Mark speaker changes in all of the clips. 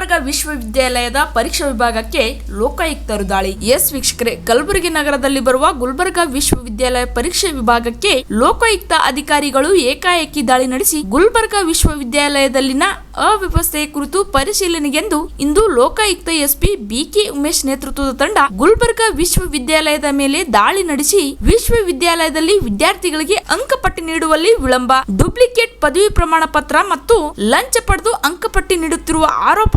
Speaker 1: ವಿಶ್ವವಿದ್ಯಾಲಯದ ಪರೀಕ್ಷಾ ವಿಭಾಗಕ್ಕೆ ಲೋಕಾಯುಕ್ತರು ದಾಳಿ. ಎಸ್ ವೀಕ್ಷಕರೇ, ಕಲಬುರಗಿ ನಗರದಲ್ಲಿ ಬರುವ ಗುಲ್ಬರ್ಗಾ ವಿಶ್ವವಿದ್ಯಾಲಯ ಪರೀಕ್ಷೆ ವಿಭಾಗಕ್ಕೆ ಲೋಕಾಯುಕ್ತ ಅಧಿಕಾರಿಗಳು ಏಕಾಏಕಿ ದಾಳಿ ನಡೆಸಿ ಗುಲ್ಬರ್ಗಾ ವಿಶ್ವವಿದ್ಯಾಲಯದಲ್ಲಿನ ಅವ್ಯವಸ್ಥೆಯ ಕುರಿತು ಪರಿಶೀಲನೆಗೆಂದು ಇಂದು ಲೋಕಾಯುಕ್ತ ಎಸ್ಪಿ ಬಿಕೆ ಉಮೇಶ್ ನೇತೃತ್ವದ ತಂಡ ಗುಲ್ಬರ್ಗ ವಿಶ್ವವಿದ್ಯಾಲಯದ ಮೇಲೆ ದಾಳಿ ನಡೆಸಿ ವಿಶ್ವವಿದ್ಯಾಲಯದಲ್ಲಿ ವಿದ್ಯಾರ್ಥಿಗಳಿಗೆ ಅಂಕಪಟ್ಟಿ ನೀಡುವಲ್ಲಿ ವಿಳಂಬ. ಡೂಪ್ಲಿಕೇಟ್ ಪದವಿ ಪ್ರಮಾಣ ಪತ್ರ ಮತ್ತು ಲಂಚ ಪಡೆದು ಅಂಕಪಟ್ಟಿ ನೀಡುತ್ತಿರುವ ಆರೋಪ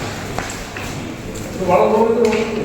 Speaker 1: Igual o nome
Speaker 2: do outro.